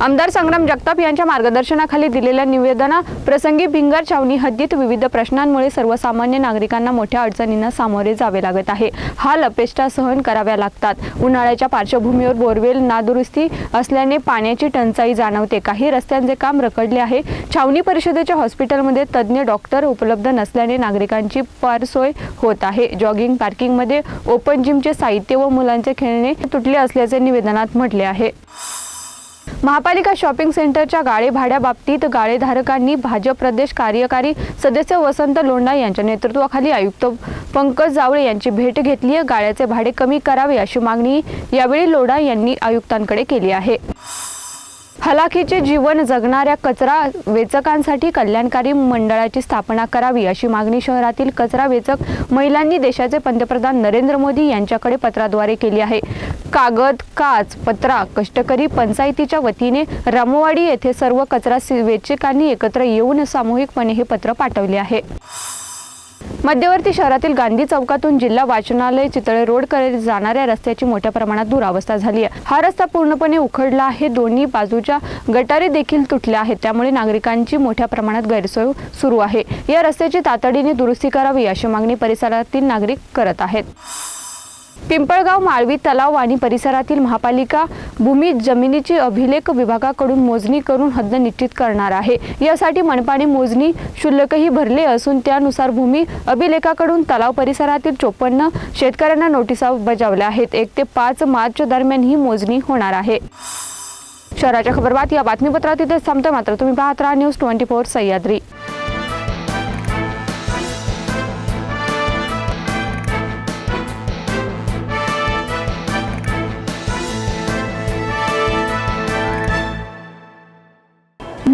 आमदार संग्राम जगताप यांच्या मार्गदर्शनाखाली दिलेल्या निवेदना प्रसंगी भिंगार छावणी हद्दीत विविध प्रश्नांमुळे सर्वसामान्य नागरिकांना मोठ्या अडचणींना सामोरे जावे लागत आहे. हा लपेष्टा सहन कराव्या लागतात. उन्हाळ्याच्या पार्श्वभूमीवर बोरवेल नादुरुस्ती असल्याने पाण्याची टंचाई जाणवते. काही रस्त्यांचे काम रखडले आहे. छावणी परिषदेच्या हॉस्पिटलमध्ये तज्ज्ञ डॉक्टर उपलब्ध नसल्याने नागरिकांची पारसोय होत आहे. जॉगिंग पार्किंगमध्ये ओपन जिमचे साहित्य व मुलांचे खेळणे तुटले असल्याचे निवेदनात म्हटले आहे. महापालिका शॉपिंग सेंटरच्या गाळे भाड्याबाबतीत गाळेधारकांनी भाजप प्रदेश कार्यकारी सदस्य वसंत लोंढा यांच्या नेतृत्वाखाली आयुक्त पंकज जावळे यांची भेट घेतली गाळ्याचे भाडे कमी करावे अशी मागणी यावेळी लोढा यांनी आयुक्तांकडे केली आहे. हलाखीचे जीवन जगणाऱ्या कचरा वेचकांसाठी कल्याणकारी मंडळाची स्थापना करावी अशी मागणी शहरातील कचरा वेचक महिलांनी देशाचे पंतप्रधान नरेंद्र मोदी यांच्याकडे पत्राद्वारे केली आहे. कागद काच पत्रा कष्टकरी पंचायतीच्या वतीने रामवाडी येथे सर्व कचरा वेचकांनी एकत्र येऊन सामूहिकपणे हे पत्र पाठवले आहे. मध्यवर्ती शहरातील गांधी चौकातून जिल्हा वाचनालय चितळे रोडकडे जाणाऱ्या रस्त्याची मोठ्या प्रमाणात दुरावस्था झाली आहे. हा रस्ता पूर्णपणे उखडला आहे. दोन्ही बाजूच्या गटारे देखील तुटल्या आहेत. त्यामुळे नागरिकांची मोठ्या प्रमाणात गैरसोय सुरू आहे. या रस्त्याची तातडीने दुरुस्ती करावी अशी मागणी परिसरातील नागरिक करत आहेत. पिंपळगाव माळवी तलाव आणि परिसरातील महापालिका भूमी जमिनीची अभिलेख विभागाकडून मोजणी करून हद्द निश्चित करणार आहे. यासाठी मनपाने मोजणी शुल्कही भरले असून त्यानुसार भूमी अभिलेखाकडून तलाव परिसरातील चोपन्न शेतकऱ्यांना नोटिसा बजावल्या आहेत. एक ते पाच मार्च दरम्यान ही मोजणी होणार आहे. शहराच्या खबरबात या बातमीपत्रात इथे थांबतोय. मात्र तुम्ही पाहत राहा News twenty four Sahyadri.